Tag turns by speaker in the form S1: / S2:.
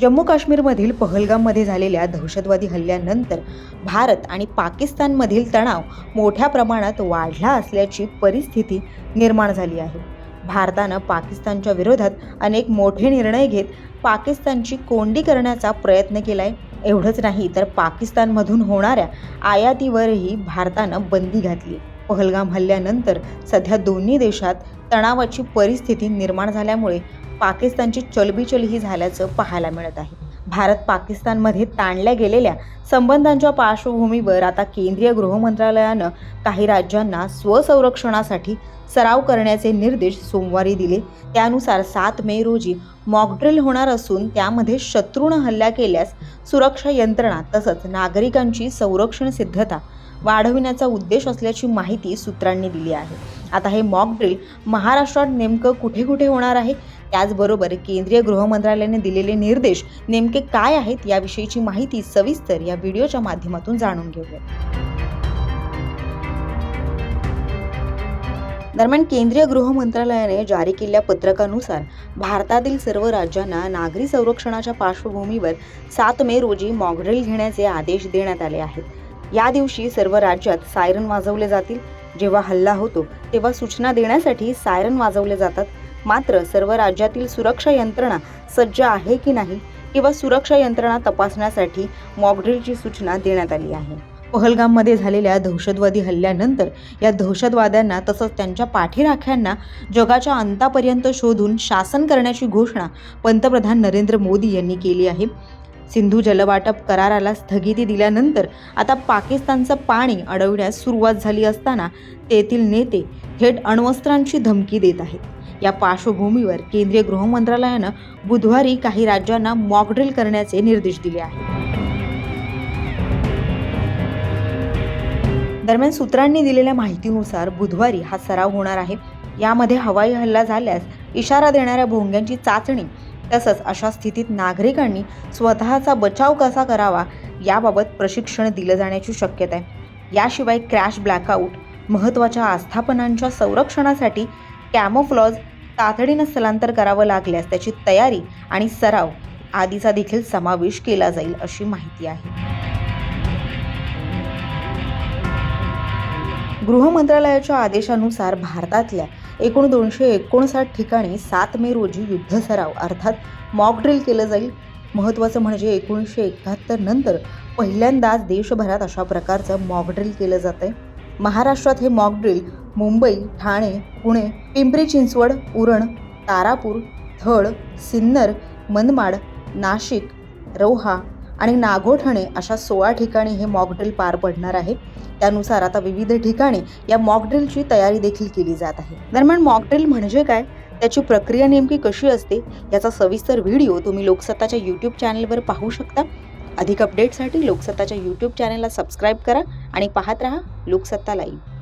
S1: जम्मू काश्मीरमधील पहलगाममध्ये झालेल्या दहशतवादी हल्ल्यानंतर भारत आणि पाकिस्तानमधील तणाव मोठ्या प्रमाणात वाढला असल्याची परिस्थिती निर्माण झाली आहे. भारतानं पाकिस्तानच्या विरोधात अनेक मोठे निर्णय घेत पाकिस्तानची कोंडी करण्याचा प्रयत्न केलाय. एवढंच नाही तर पाकिस्तानमधून होणाऱ्या आयातीवरही भारतानं बंदी घातली. पहलगाम हल्ल्यानंतर सध्या दोन्ही देशात तणावाची परिस्थिती निर्माण झाल्यामुळे पाकिस्तानची चलबिचलही झाल्याचं पाहायला मिळत आहे. भारत पाकिस्तानमध्ये ताणल्या गेलेल्या संबंधांच्या पार्श्वभूमीवर आता केंद्रीय गृहमंत्रालयानं काही राज्यांना स्वसंरक्षणासाठी सराव करण्याचे निर्देश सोमवारी दिले. त्यानुसार सात मे रोजी मॉकड्रिल होणार असून त्यामध्ये शत्रूनं हल्ला केल्यास सुरक्षा यंत्रणा तसंच नागरिकांची संरक्षण सिद्धता वाढविण्याचा उद्देश असल्याची माहिती सूत्रांनी दिली आहे. आता हे मॉक ड्रिल महाराष्ट्रात नेमकं कुठे कुठे होणार आहे? त्याचबरोबर केंद्रीय गृहमंत्रालयाने दिलेले निर्देश नेमके काय आहेत याविषयीची माहिती सविस्तर या व्हिडिओच्या माध्यमातून जाणून घेऊया दरम्यान केंद्रीय गृह मंत्रालयाने जारी केलेल्या पत्रकानुसार भारतातील सर्व राज्यांना नागरी संरक्षणाच्या पार्श्वभूमीवर सात मे रोजी मॉकड्रिल घेण्याचे आदेश देण्यात आले आहेत. या दिवशी सर्व राज्यात सायरन वाजवले जातील. जेव्हा हल्ला होतो तेव्हा सूचना देण्यासाठी सायरन वाजवले जातात. मात्र सर्व राज्यातील सुरक्षा यंत्रणा सज्ज आहे की नाही किंवा सुरक्षा यंत्रणा तपासण्यासाठी मॉकड्रिलची सूचना देण्यात आली आहे. पहलगाममध्ये झालेल्या दहशतवादी हल्ल्यानंतर या दहशतवाद्यांना तसंच त्यांच्या पाठीराख्यांना जगाच्या अंतापर्यंत शोधून शासन करण्याची घोषणा पंतप्रधान नरेंद्र मोदी यांनी केली आहे. सिंधू जलवाटप कराराला स्थगिती दिल्यानंतर आता पाकिस्तानचं पाणी अडवण्यास सुरुवात झाली असताना तेथील नेते थेट अण्वस्त्रांची धमकी देत आहेत. या पार्श्वभूमीवर केंद्रीय गृहमंत्रालयानं बुधवारी काही राज्यांना मॉकड्रिल करण्याचे निर्देश दिले आहेत. दरम्यान सूत्रांनी दिलेल्या माहितीनुसार बुधवारी हा सराव होणार आहे. यामध्ये हवाई हल्ला झाल्यास इशारा देणाऱ्या भोंग्यांची चाचणी तसंच अशा स्थितीत नागरिकांनी स्वतःचा बचाव कसा करावा याबाबत प्रशिक्षण दिलं जाण्याची शक्यता आहे. याशिवाय क्रॅश ब्लॅकआउट महत्त्वाच्या आस्थापनांच्या संरक्षणासाठी कॅमोफ्लॉज तातडीनं स्थलांतर करावं लागल्यास त्याची तयारी आणि सराव आदीचा देखील समावेश केला जाईल अशी माहिती आहे. गृह मंत्रालयाच्या आदेशानुसार भारतातल्या एकूण दोनशे एकोणसाठ ठिकाणी सात मे रोजी युद्ध सराव अर्थात मॉकड्रिल केलं जाईल. महत्त्वाचं म्हणजे एकोणीसशे एकाहत्तर नंतर पहिल्यांदाच देशभरात अशा प्रकारचं मॉकड्रिल केलं जात आहे महाराष्ट्रात हे मॉकड्रिल मुंबई ठाणे पुणे पिंपरी चिंचवड उरण तारापूर थळ सिन्नर मनमाड नाशिक रोहा आणि नागोठणे अशा सोळा ठिकाणी हे मॉकड्रिल पार पडणार आहे. त्यानुसार आता विविध ठिकाणी या मॉकड्रिलची तयारी देखील केली जात आहे. दरम्यान मॉकड्रिल म्हणजे काय? त्याची प्रक्रिया नेमकी कशी असते? याचा सविस्तर व्हिडिओ तुम्ही लोकसत्ताच्या यूट्यूब चॅनलवर पाहू शकता. अधिक अपडेटसाठी लोकसत्ताच्या यूट्यूब चॅनलला सबस्क्राईब करा आणि पाहत रहा लोकसत्ता लाईव्ह